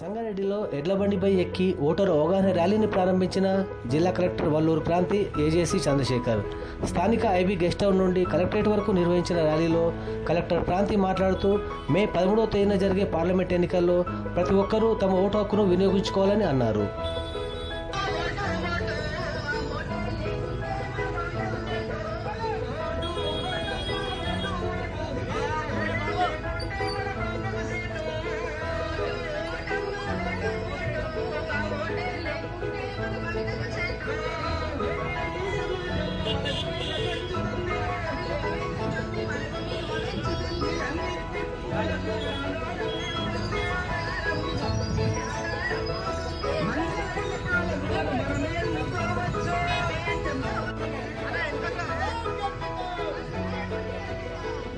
సంగారెడ్డిలో ఎడ్లబండిపై ఎక్కి ఓటరు అవగాహన ర్యాలీని ప్రారంభించిన జిల్లా కలెక్టర్ వల్లూరు ప్రాంతి ఏజేసీ చంద్రశేఖర్. స్థానిక ఐబీ గెస్ట్ హౌస్ నుండి కలెక్టరేట్ వరకు నిర్వహించిన ర్యాలీలో కలెక్టర్ ప్రాంతి మాట్లాడుతూ మే పదమూడవ తేదీన జరిగే పార్లమెంట్ ఎన్నికల్లో ప్రతి ఒక్కరూ తమ ఓటు హక్కును వినియోగించుకోవాలని అన్నారు.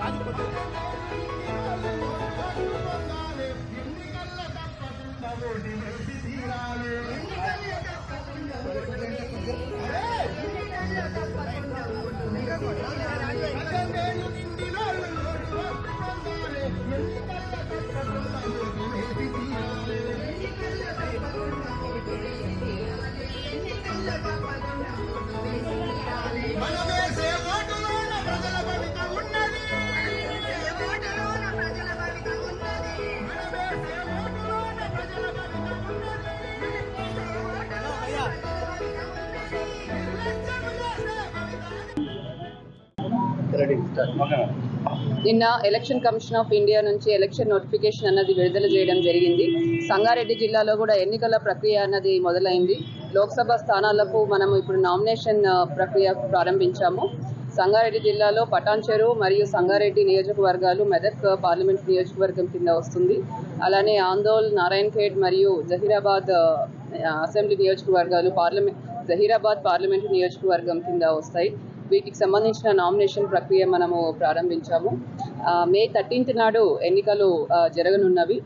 I'm నిన్న ఎలక్షన్ కమిషన్ ఆఫ్ ఇండియా నుంచి ఎలక్షన్ నోటిఫికేషన్ అన్నది విడుదల చేయడం జరిగింది. సంగారెడ్డి జిల్లాలో కూడా ఎన్నికల ప్రక్రియ అన్నది మొదలైంది. లోక్సభ స్థానాలకు మనం ఇప్పుడు నామినేషన్ ప్రక్రియ ప్రారంభించాము. సంగారెడ్డి జిల్లాలో పటాన్చెరు మరియు సంగారెడ్డి నియోజకవర్గాలు మెదక్ పార్లమెంట్ నియోజకవర్గం కింద వస్తుంది. అలానే ఆందోళ్ నారాయణఖేడ్ మరియు జహీరాబాద్ అసెంబ్లీ నియోజకవర్గాలు పార్లమెంట్ జహీరాబాద్ పార్లమెంటు నియోజకవర్గం కింద వస్తాయి. వీటికి సంబంధించిన నామినేషన్ ప్రక్రియ మనము ప్రారంభించాము. మే థర్టీన్త్ నాడు ఎన్నికలు జరగనున్నవి.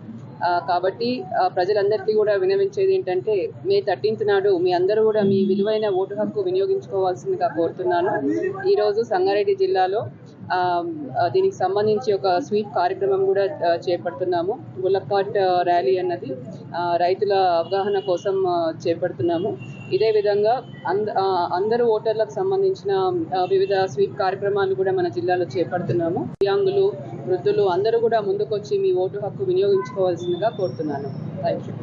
కాబట్టి ప్రజలందరికీ కూడా వినవించేది ఏంటంటే మే థర్టీన్త్ నాడు మీ అందరూ కూడా మీ విలువైన ఓటు హక్కు వినియోగించుకోవాల్సిందిగా కోరుతున్నాను. ఈరోజు సంగారెడ్డి జిల్లాలో దీనికి సంబంధించి ఒక స్వీప్ కార్యక్రమం కూడా చేపడుతున్నాము. గులక్కాట్ ర్యాలీ అన్నది రైతుల అవగాహన కోసం చేపడుతున్నాము. ఇదే విధంగా అంద అందరు అందరూ ఓటర్లకు సంబంధించిన వివిధ స్వీప్ కార్యక్రమాలు కూడా మన జిల్లాలో చేపడుతున్నాము. దివ్యాంగులు వృద్ధులు అందరూ కూడా ముందుకొచ్చి మీ ఓటు హక్కు వినియోగించుకోవాల్సిందిగా కోరుతున్నాను. Thank you